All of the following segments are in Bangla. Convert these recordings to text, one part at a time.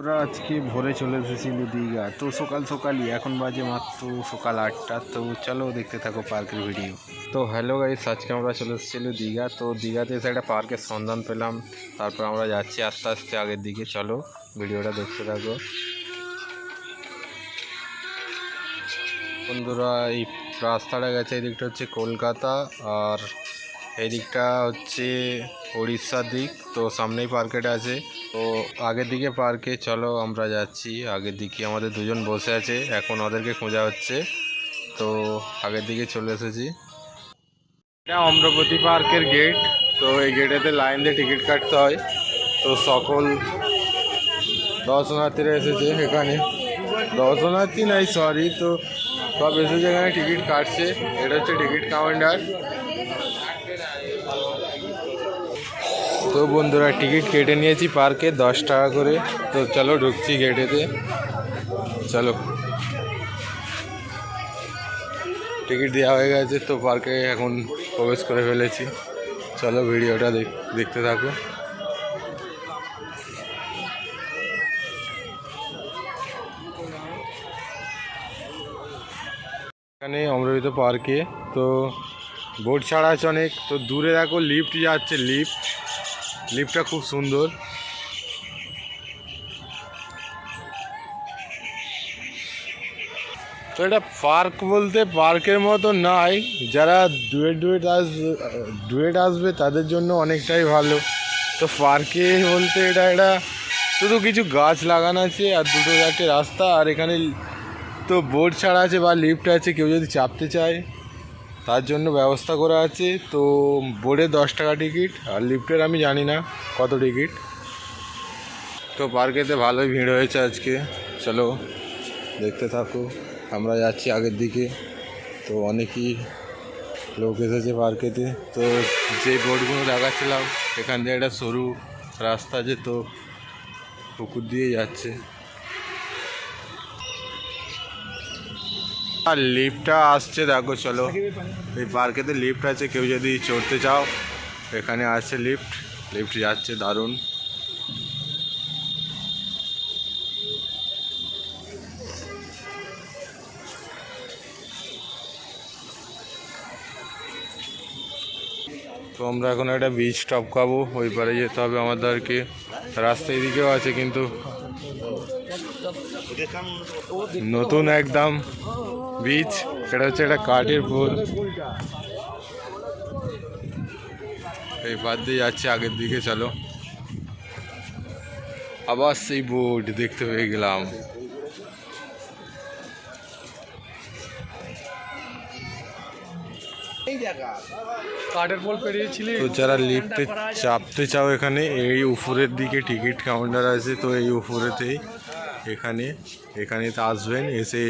আমরা আজকে ভোরে চলে এসেছিল দীঘা তো সকাল সকালই, এখন বাজে মাত্র সকাল আটটা। তো চলো দেখতে থাকো পার্কের ভিডিও। তো হ্যালো গাইস আজকে আমরা চলে এসেছিল দীঘা তো দীঘাতে এসে একটা পার্কের সন্ধান পেলাম। তারপর আমরা যাচ্ছি আস্তে আস্তে আগের দিকে। চলো ভিডিওটা দেখতে থাকো। বন্ধুরা, এই রাস্তাটা গেছে এই দিকটা হচ্ছে কলকাতা। আর এই দিকটা হচ্ছে উড়িষ্যার দিক। তো সামনেই পার্কেটা আছে। তো আগের দিকে পার্কে চলো আমরা যাচ্ছি। আগের দিকে আমাদের দুজন বসে আছে। এখন ওদেরকে খোঁজা হচ্ছে। তো আগের দিকে চলে এসেছি। এটা অম্রপতি পার্কের গেট তো এই গেটেতে লাইন দিয়ে টিকিট কাটতে হয়। তো সকল দর্শনার্থীরা এসেছে এখানে। দর্শনার্থী নাই সরি তো সব এসেছে এখানে টিকিট কাটছে। এটা হচ্ছে টিকিট কাউন্টার তো বন্ধুরা, টিকিট কেটে নিয়েছি পার্কে, দশ টাকা করে। তো চলো, ঢুকছি গেটেতে। চলো। টিকিট দেওয়া হয়ে গেছে, তো পার্কে এখন প্রবেশ করে ফেলেছি। চলো, ভিডিওটা দেখ- দেখতে থাকো। এখানে অমৃত পার্কে, তো বোট ছাড়া আছে অনেক। তো দূরে দেখো, লিফট যাচ্ছে, লিফট। লিফটটা খুব সুন্দর। তো এটা পার্ক বলতে পার্কের মতো নাই। যারা ডুয়েট ডুয়েট আস, ডুয়েট আসবে তাদের জন্য অনেকটাই ভালো। তো পার্কে বলতে এটা এটা শুধু কিছু গাছ লাগানো আছে আর দুটো চারটে রাস্তা আর এখানে তো বোর্ড ছাড়া আছে বা লিফট আছে, কেউ যদি চাপতে চায়। তার জন্য ব্যবস্থা করা আছে। তো বোর্ডে দশ টাকা টিকিট, আর লিফটের আমি জানি না কত টিকিট। তো পার্কেতে ভালোই ভিড় হয়েছে আজকে। চলো, দেখতে থাকো। আমরা যাচ্ছি আগের দিকে। তো অনেকই লোক এসেছে পার্কেতে তো যে বোর্ডগুলো দেখাচ্ছিলাম, এখান দিয়ে একটা সরু রাস্তা আছে, তো পুকুর দিয়ে যাচ্ছে। আর লিফটটা আসছে, দেখো, চলো। এই পার্কেতে লিফট আছে, কেউ যদি চড়তে চাও, এখানে আছে লিফট লিফট যাচ্ছে, দারুণ। তো আমরা এখন একটা বিচ টপ খাব, ওই পারে যেতে হবে আমাদেরকে। রাস্তা এদিকেও আছে, কিন্তু নতুন একদম বীজ এটা হচ্ছে একটা কাঠের পোল। এই বাদ দিয়ে যাচ্ছে আগের দিকে চলো। আবার সেই বোর্ড দেখতে পেয়ে গেলাম। তো যারা লিফটে চাপতে চাও এখানে এই উপরের দিকে টিকিট কাউন্টার আছে তো এই উপরেতেই এখানে এখানে তো আসবেন, এসে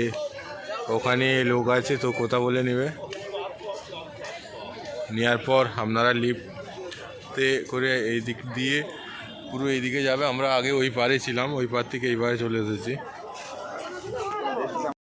ওখানে লোক আছে তো কথা বলে নেবে। নেওয়ার পর আপনারা লিফটে করে এই দিক দিয়ে পুরো এইদিকে যাবে। আমরা আগে ওই পারে ছিলাম, ওই পার থেকে এই পারে চলে এসেছি।